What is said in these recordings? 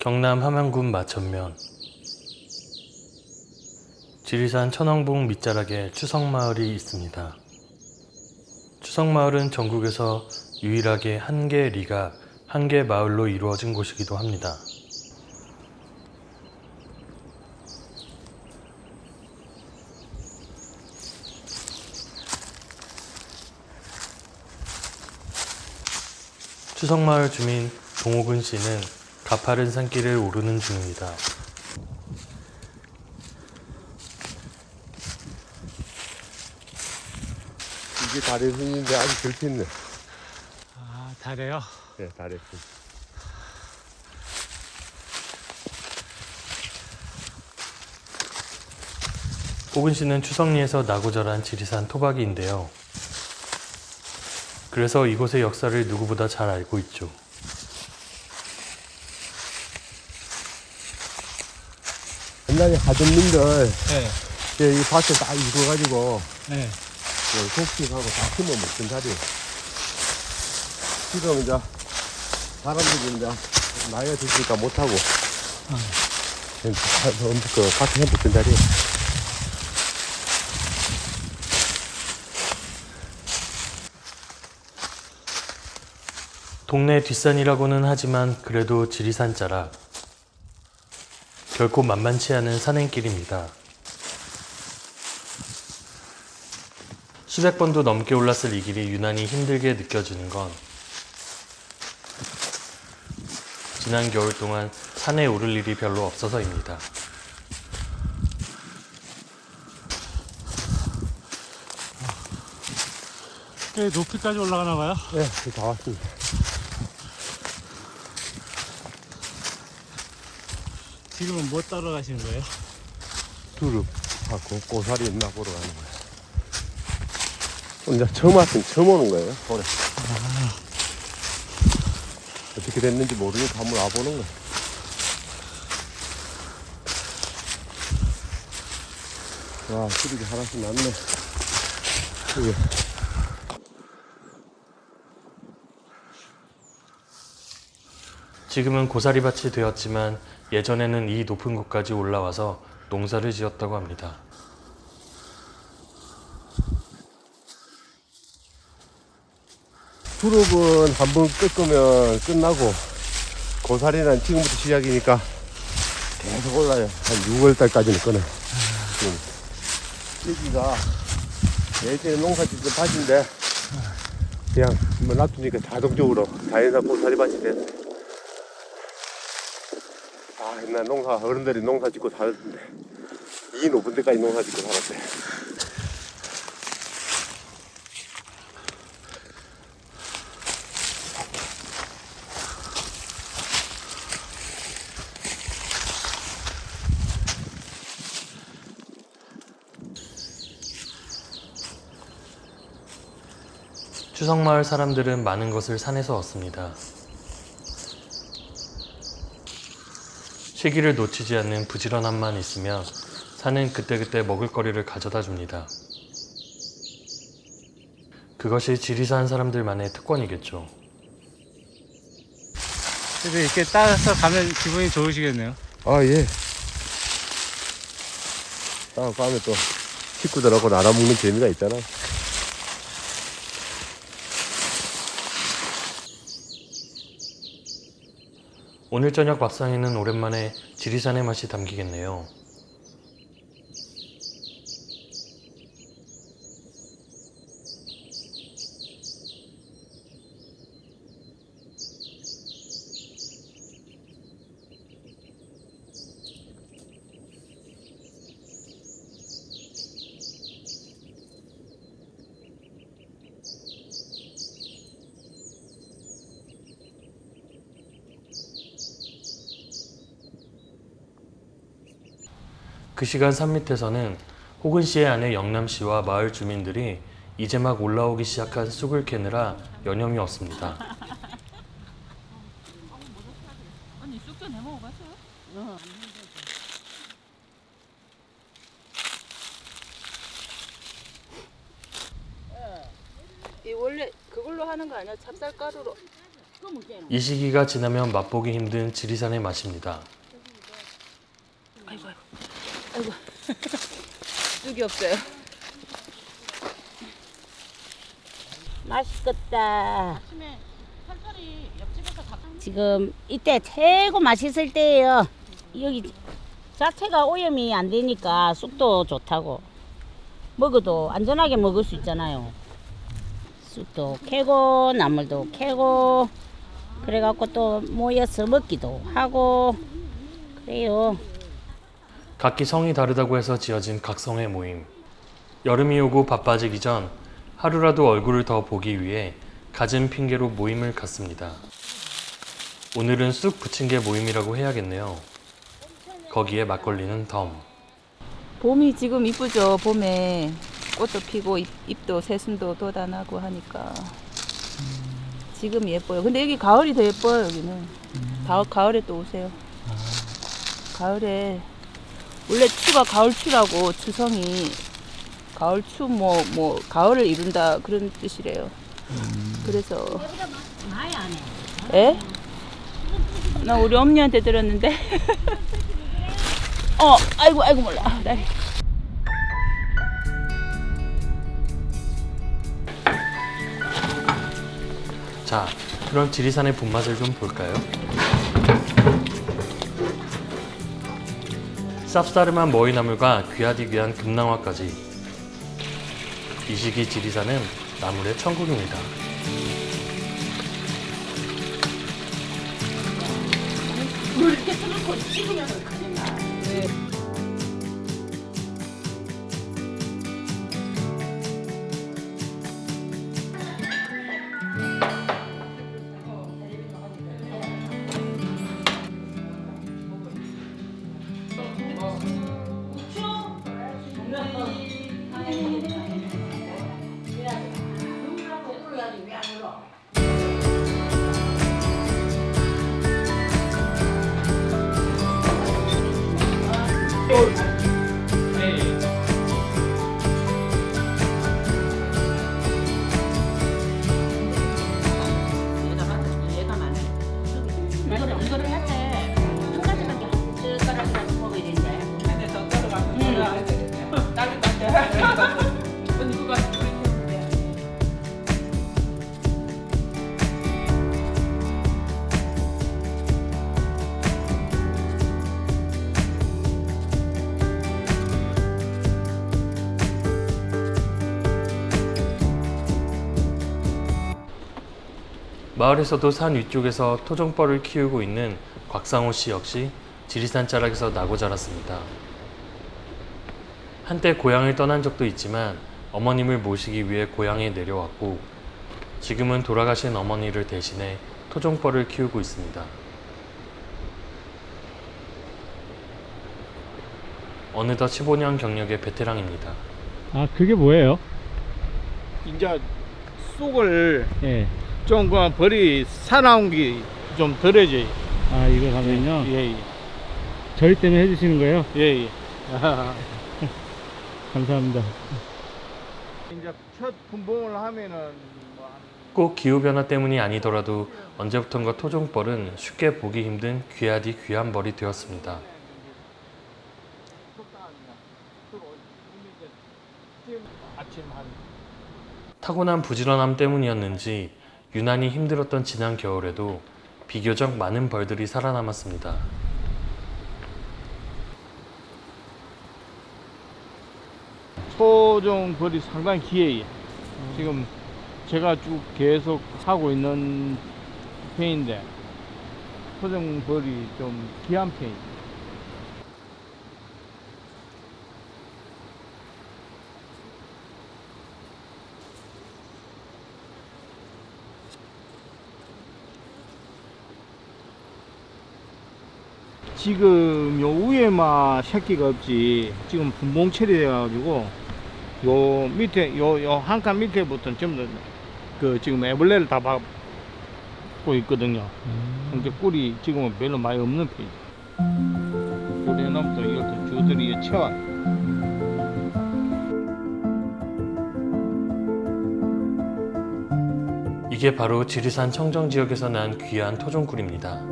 경남 함양군 마천면 지리산 천왕봉 밑자락에 추성마을이 있습니다. 추성마을은 전국에서 유일하게 한 개의 리가 한개 마을로 이루어진 곳이기도 합니다. 추성마을 주민 동옥은 씨는 가파른 산길을 오르는 중입니다. 이게 다리 순인데 아주 결핍네. 아, 다래요? 네, 다리 순. 호근 씨는 추성리에서 나고 자란 지리산 토박이인데요. 그래서 이곳의 역사를 누구보다 잘 알고 있죠. 옛날에 하전민들 네. 이 밭에 딱 익어가지고 네. 독식하고 다 심어 먹던 자리. 지금 이제 사람들이 이제 나이가 드시니까 못하고 그냥 다- 그 밭에 해먹던 자리. 동네 뒷산이라고는 하지만 그래도 지리산 자락. 결코 만만치 않은 산행길입니다. 수백 번도 넘게 올랐을 이 길이 유난히 힘들게 느껴지는 건 지난 겨울 동안 산에 오를 일이 별로 없어서입니다. 꽤 높이까지 올라가나 봐요. 네, 다 왔습니다. 지금은 뭐 따러 가시는 거예요? 두릅 하고 고사리 있나 보러 가는 거예요. 이제 처음 왔으면 처음 오는 거예요, 올해. 어떻게 됐는지 모르니까 한번 와보는 거예요. 와, 수륙이 하나씩 났네. 이게. 지금은 고사리밭이 되었지만 예전에는 이 높은 곳까지 올라와서 농사를 지었다고 합니다. 두릅은 한 번 꺾으면 끝나고 고사리는 지금부터 시작이니까 계속 올라요. 한 6월 달까지는 끊어요. 지금. 여기가 예전에 농사 짓던 밭인데 그냥 뭐 놔두니까 자동적으로 자연산 고사리 밭이 됐어요. 아 옛날 농사 어른들이 농사 짓고 살았는데 이 높은 데까지 농사 짓고 살았어요. 추석마을 사람들은 많은 것을 산에서 얻습니다. 시기를 놓치지 않는 부지런함만 있으면 산은 그때그때 먹을거리를 가져다 줍니다. 그것이 지리산 사람들만의 특권이겠죠. 그래도 이렇게 따라서 가면 기분이 좋으시겠네요. 아, 예. 다음 밤에 또 식구들하고 나눠 먹는 재미가 있잖아. 오늘 저녁 밥상에는 오랜만에 지리산의 맛이 담기겠네요. 그 시간 산 밑에서는 호근 씨의 아내 영남 씨와 마을 주민들이 이제 막 올라오기 시작한 쑥을 캐느라 여념이 없습니다. 언니 쑥도 내 먹어봤어요? 이 원래 그걸로 하는 거 아니야? 찹쌀가루로. 그이 시기가 지나면 맛보기 힘든 지리산의 맛입니다. 아이고 아이고. 아이고. 쑥이 없어요. 맛있겠다. 아침에 털털이 옆집에서 밥 지금 이때 최고 맛있을 때예요. 여기 자체가 오염이 안 되니까 쑥도 좋다고. 먹어도 안전하게 먹을 수 있잖아요. 쑥도 캐고 나물도 캐고 그래갖고 또 모여서 먹기도 하고 그래요. 각기 성이 다르다고 해서 지어진 각성의 모임. 여름이 오고 바빠지기 전 하루라도 얼굴을 더 보기 위해 갖은 핑계로 모임을 갖습니다. 오늘은 쑥 부침개 모임이라고 해야겠네요. 거기에 막걸리는 덤. 봄이 지금 이쁘죠. 봄에 꽃도 피고 잎, 잎도 새순도 돋아나고 하니까 지금 예뻐요. 근데 여기 가을이 더 예뻐요. 여기는 가, 가을에 또 오세요. 가을에 원래 추가 가을 추라고 추성이 가을 추 뭐뭐 가을을 이룬다 그런 뜻이래요. 그래서 예? 나 우리 엄니한테 들었는데. 어, 아이고 아이고 몰라. 다리. 자, 그럼 지리산의 분맛을 좀 볼까요? 쌉싸름한 머위나물과 귀하디 귀한 금낭화까지. 이 시기 지리산은 나물의 천국입니다. 이거를 마을에서도 산 위쪽에서 토종벌을 키우고 있는 곽상호 씨 역시 지리산 자락에서 나고 자랐습니다. 한때 고향을 떠난 적도 있지만 어머님을 모시기 위해 고향에 내려왔고 지금은 돌아가신 어머니를 대신해 토종벌을 키우고 있습니다. 어느덧 15년 경력의 베테랑입니다. 아 그게 뭐예요? 이제 쑥을 예. 좀 그 벌이 사나운 게 좀 덜해져요. 아 이거 가면요. 예, 저희 때문에 해주시는 거예요? 예, 예. 감사합니다. 이제 첫 분봉을 하면은 뭐 한- 꼭 기후변화 때문이 아니더라도 언제부턴가 토종벌은 쉽게 보기 힘든 귀하디 귀한 벌이 되었습니다. 타고난 부지런함 때문이었는지 유난히 힘들었던 지난 겨울에도 비교적 많은 벌들이 살아남았습니다. 토종 벌이 상당히 귀해요. 지금 제가 쭉 계속 하고 있는 편인데 토종 벌이 좀 귀한 편이에요. 지금 요 위에만 새끼가 없지 지금 분봉 처리돼 가지고 요 밑에 요 요 한 칸 밑에부터는 전부 다그 지금 애벌레를 다 받고 있거든요. 근데 꿀이 지금은 별로 많이 없는 편이죠. 꿀에서부터 이걸 또 주들이 채워. 이 이게 바로 지리산 청정 지역에서 난 귀한 토종꿀입니다.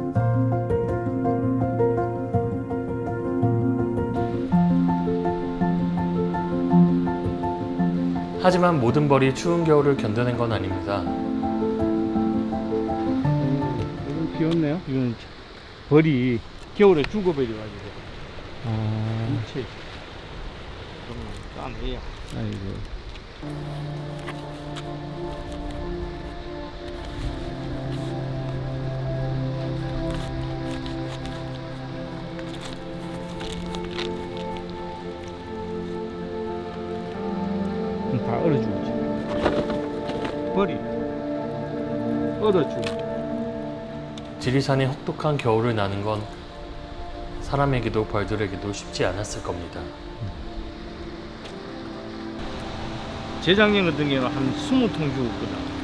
하지만 모든 벌이 추운 겨울을 견뎌낸 건 아닙니다. 이건 비었네요. 이건 벌이 겨울에 죽어버려가지고 아, 일체 좀 짠해요. 아이고. 지리산이 혹독한 겨울을 나는 건 사람에게도 벌들에게도 쉽지 않았을 겁니다. 재작년 같은 경우는 한 20통 죽었거든.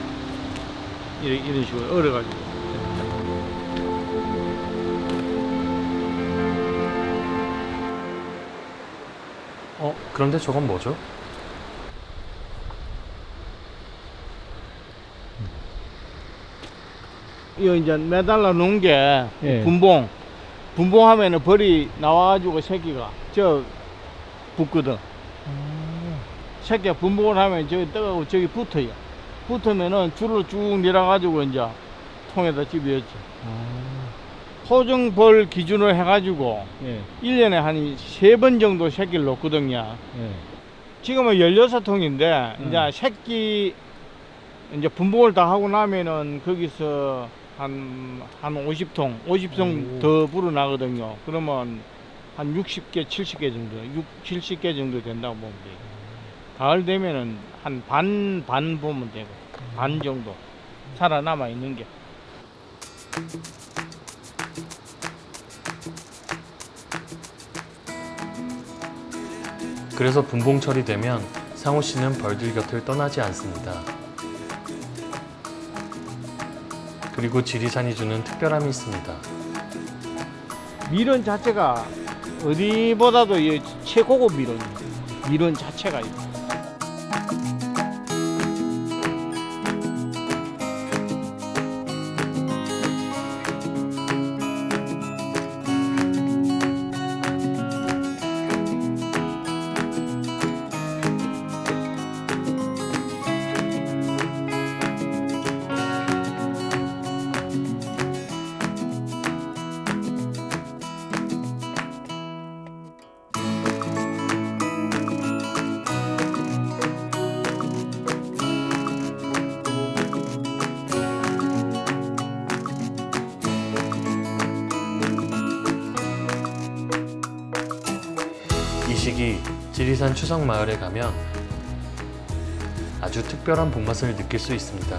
이런, 이런 식으로 얼어가지고. 어, 그런데 저건 뭐죠? 이거 이제 매달라 놓은 게 예. 분봉. 분봉하면은 벌이 나와가지고 새끼가 저 붙거든. 새끼가 분봉을 하면 저기 떠가고 저기 붙어요. 붙으면은 줄을 쭉 내려가지고 이제 통에다 집어였지. 토종벌 기준으로 해가지고 예, 1년에 한 세 번 정도 새끼를 놓거든요. 예. 지금은 16통인데, 음. 이제 새끼, 이제 분봉을 다 하고 나면은 거기서 한, 한 50통, 50통 오. 더 불어나거든요. 그러면 한 60개, 70개 정도, 6, 70개 정도 된다고 보면 돼요. 가을 되면은 한 반, 반 보면 되고, 반 정도. 살아남아 있는 게. 그래서 분봉철이 되면 상호 씨는 벌들 곁을 떠나지 않습니다. 그리고 지리산이 주는 특별함이 있습니다. 밀원 자체가 어디보다도 이 최고급 밀원이에요. 밀원 자체가. 이 시기 지리산 추석 마을에 가면 아주 특별한 봄맛을 느낄 수 있습니다.